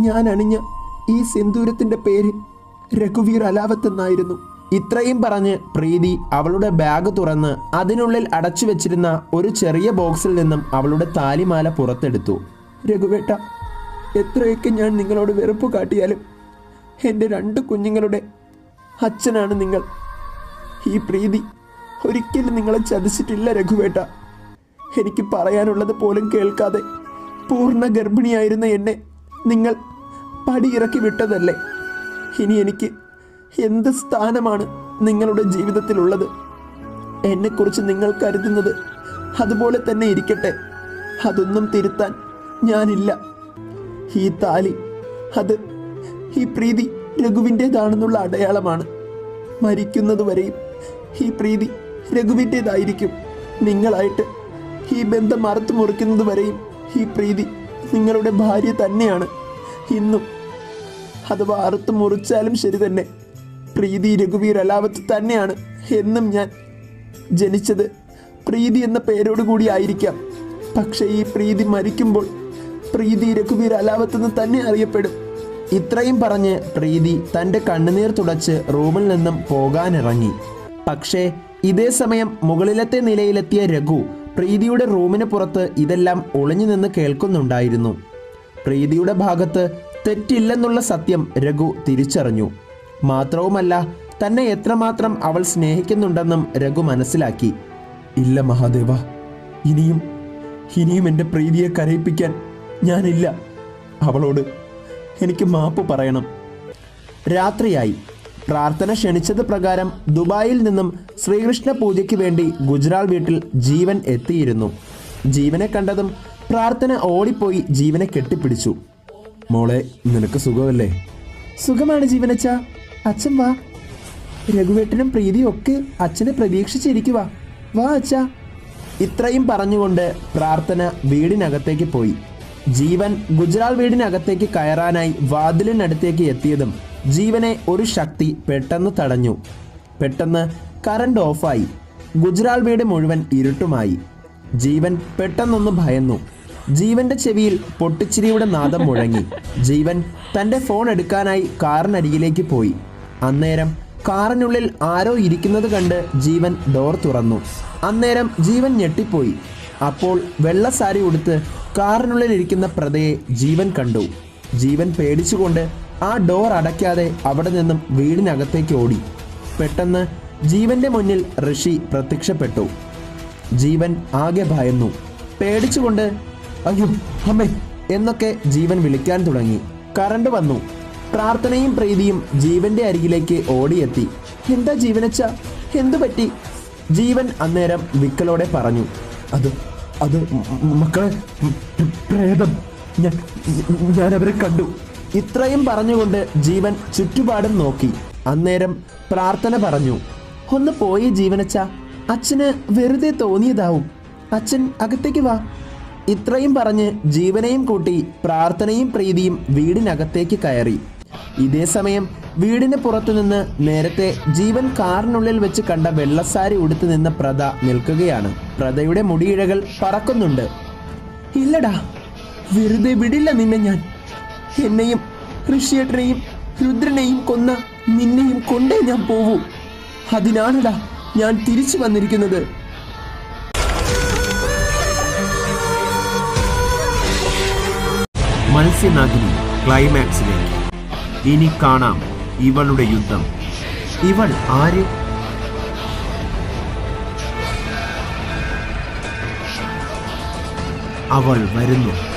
ഞാൻ അണിഞ്ഞ ഈ സിന്ദൂരത്തിന്റെ പേര് രഘുവീർ അലാവത്ത് എന്നായിരുന്നു. ഇത്രയും പറഞ്ഞ് പ്രീതി അവളുടെ ബാഗ് തുറന്ന് അതിനുള്ളിൽ അടച്ചു വെച്ചിരുന്ന ഒരു ചെറിയ ബോക്സിൽ നിന്നും അവളുടെ താലിമാല പുറത്തെടുത്തു. രഘുവേട്ട എത്രയൊക്കെ ഞാൻ നിങ്ങളോട് വെറുപ്പ് കാട്ടിയാലും എന്റെ രണ്ട് കുഞ്ഞുങ്ങളുടെ അച്ഛനാണ് നിങ്ങൾ. ഈ പ്രീതി ഒരിക്കലും നിങ്ങളെ ചതിച്ചിട്ടില്ല രഘുവേട്ട. എനിക്ക് പറയാനുള്ളത് പോലും കേൾക്കാതെ പൂർണ ഗർഭിണിയായിരുന്ന എന്നെ നിങ്ങൾ പടിയിറക്കി വിട്ടതല്ലേ? ഇനി എനിക്ക് എന്ത് സ്ഥാനമാണ് നിങ്ങളുടെ ജീവിതത്തിലുള്ളത്? എന്നെക്കുറിച്ച് നിങ്ങൾ കരുതുന്നത് അതുപോലെ തന്നെ ഇരിക്കട്ടെ. അതൊന്നും തിരുത്താൻ ഞാനില്ല. ഈ താലി അത് ഈ പ്രീതി രഘുവിന്റേതാണെന്നുള്ള അടയാളമാണ്. മരിക്കുന്നതുവരെയും ഈ പ്രീതി രഘുവിന്റേതായിരിക്കും. നിങ്ങളായിട്ട് ഈ ബന്ധം മറത്തു മുറിക്കുന്നതുവരെയും ഈ പ്രീതി നിങ്ങളുടെ ഭാര്യ തന്നെയാണ്. ഇന്നും അഥവാ അറുത്ത് മുറിച്ചാലും ശരി തന്നെ. പ്രീതി രഘുവീർ അലാവത്ത് തന്നെയാണ് എന്നും ഞാൻ ജനിച്ചത്. പ്രീതി എന്ന പേരോട് കൂടി ആയിരിക്കാം. പക്ഷേ ഈ പ്രീതി മരിക്കുമ്പോൾ പ്രീതി രഘുവീർ അലാവത്തെന്ന് തന്നെ അറിയപ്പെടും. ഇത്രയും പറഞ്ഞ് പ്രീതി തന്റെ കണ്ണുനീർ തുടച്ച് റൂമിൽ നിന്നും പോകാനിറങ്ങി. പക്ഷേ ഇതേ സമയം മുകളിലത്തെ നിലയിലെത്തിയ രഘു പ്രീതിയുടെ റൂമിന് പുറത്ത് ഇതെല്ലാം ഒളിഞ്ഞു നിന്ന് കേൾക്കുന്നുണ്ടായിരുന്നു. പ്രീതിയുടെ ഭാഗത്ത് തെറ്റില്ലെന്നുള്ള സത്യം രഘു തിരിച്ചറിഞ്ഞു. മാത്രവുമല്ല തന്നെ എത്രമാത്രം അവൾ സ്നേഹിക്കുന്നുണ്ടെന്നും രഘു മനസ്സിലാക്കി. ഇല്ല മഹാദേവ ഇനിയും ഇനിയും എന്റെ പ്രീതിയെ കരയിപ്പിക്കാൻ ഞാനില്ല. അവളോട് എനിക്ക് മാപ്പ് പറയണം. രാത്രിയായി. പ്രാർത്ഥന ക്ഷണിച്ചത് പ്രകാരം ദുബായിൽ നിന്നും ശ്രീകൃഷ്ണ പൂജയ്ക്ക് വേണ്ടി ഗുജറാൾ വീട്ടിൽ ജീവൻ എത്തിയിരുന്നു. ജീവനെ കണ്ടതും പ്രാർത്ഥന ഓടിപ്പോയി ജീവനെ കെട്ടിപ്പിടിച്ചു. മോളെ നിനക്ക് സുഖമല്ലേ? സുഖമാണ് ജീവനച്ച. അച്ഛൻ വാ. രഘുവേട്ടനും പ്രീതിയും ഒക്കെ അച്ഛനെ പ്രതീക്ഷിച്ചിരിക്കുക വാ അച്ഛ. ഇത്രയും പറഞ്ഞുകൊണ്ട് പ്രാർത്ഥന വീടിനകത്തേക്ക് പോയി. ജീവൻ ഗുജറാൾ വീടിനകത്തേക്ക് കയറാനായി വാതിലിനടുത്തേക്ക് എത്തിയതും ജീവനെ ഒരു ശക്തി പെട്ടെന്ന് തടഞ്ഞു. പെട്ടെന്ന് കറണ്ട് ഓഫായി. ഗുജറാൾ വീട് മുഴുവൻ ഇരുട്ടുമായി. ജീവൻ പെട്ടെന്നൊന്ന് ഭയന്നു. ജീവന്റെ ചെവിയിൽ പൊട്ടിച്ചിരിയുടെ നാദം മുഴങ്ങി. ജീവൻ തന്റെ ഫോൺ എടുക്കാനായി കാറിനരികിലേക്ക് പോയി. അന്നേരം കാറിനുള്ളിൽ ആരോ ഇരിക്കുന്നത് കണ്ട് ജീവൻ ഡോർ തുറന്നു. അന്നേരം ജീവൻ ഞെട്ടിപ്പോയി. അപ്പോൾ വെള്ള സാരി ഉടുത്ത് കാറിനുള്ളിൽ ഇരിക്കുന്ന പ്രതയെ ജീവൻ കണ്ടു. ജീവൻ പേടിച്ചുകൊണ്ട് ആ ഡോർ അടയ്ക്കാതെ അവിടെ നിന്നും വീടിനകത്തേക്ക് ഓടി. പെട്ടെന്ന് ജീവന്റെ മുന്നിൽ ഋഷി പ്രത്യക്ഷപ്പെട്ടു. ജീവൻ ആകെ ഭയന്നു. പേടിച്ചുകൊണ്ട് അയ്യോ അമ്മേ എന്നൊക്കെ ജീവൻ വിളിക്കാൻ തുടങ്ങി. കറണ്ട് വന്നു. പ്രാർത്ഥനയും പ്രീതിയും ജീവന്റെ അരികിലേക്ക് ഓടിയെത്തി. എന്താ ജീവനച്ച? എന്തു പറ്റി? ജീവൻ അന്നേരം വിക്കലോടെ പറഞ്ഞു. അത് അത് മക്കളെ പ്രേതം. ഞാൻ ഞാൻ അവരെ കണ്ടു. ഇത്രയും പറഞ്ഞുകൊണ്ട് ജീവൻ ചുറ്റുപാടും നോക്കി. അന്നേരം പ്രാർത്ഥന പറഞ്ഞു. ഒന്ന് പോയി ജീവനച്ച. അച്ഛന് വെറുതെ തോന്നിയതാവും. അച്ഛൻ അകത്തേക്ക് വാ. ഇത്രയും പറഞ്ഞ് ജീവനെയും കൂട്ടി പ്രാർത്ഥനയും പ്രീതിയും വീടിനകത്തേക്ക് കയറി. ഇതേ സമയം വീടിന് പുറത്തു നിന്ന് നേരത്തെ ജീവൻ കാറിനുള്ളിൽ വെച്ച് കണ്ട വെള്ളസാരി ഉടുത്തു നിന്ന പ്രത നിൽക്കുകയാണ്. പ്രതയുടെ മുടിയിഴകൾ പറക്കുന്നുണ്ട്. ഇല്ലടാ വെറുതെ വിടില്ല നിന്നെ ഞാൻ. എന്നെയും ഋഷിയേട്ടനെയും രുദ്രനെയും കൊന്ന നിന്നെയും കൊണ്ടേ ഞാൻ പോവൂ. അതിനാണടാ ഞാൻ തിരിച്ചു വന്നിരിക്കുന്നത്. മത്സ്യനാഗിനി ക്ലൈമാക്സിലേക്ക്. ഇനി കാണാം ഇവളുടെ യുദ്ധം. ഇവൾ ആര്? അവൾ വരുന്നു.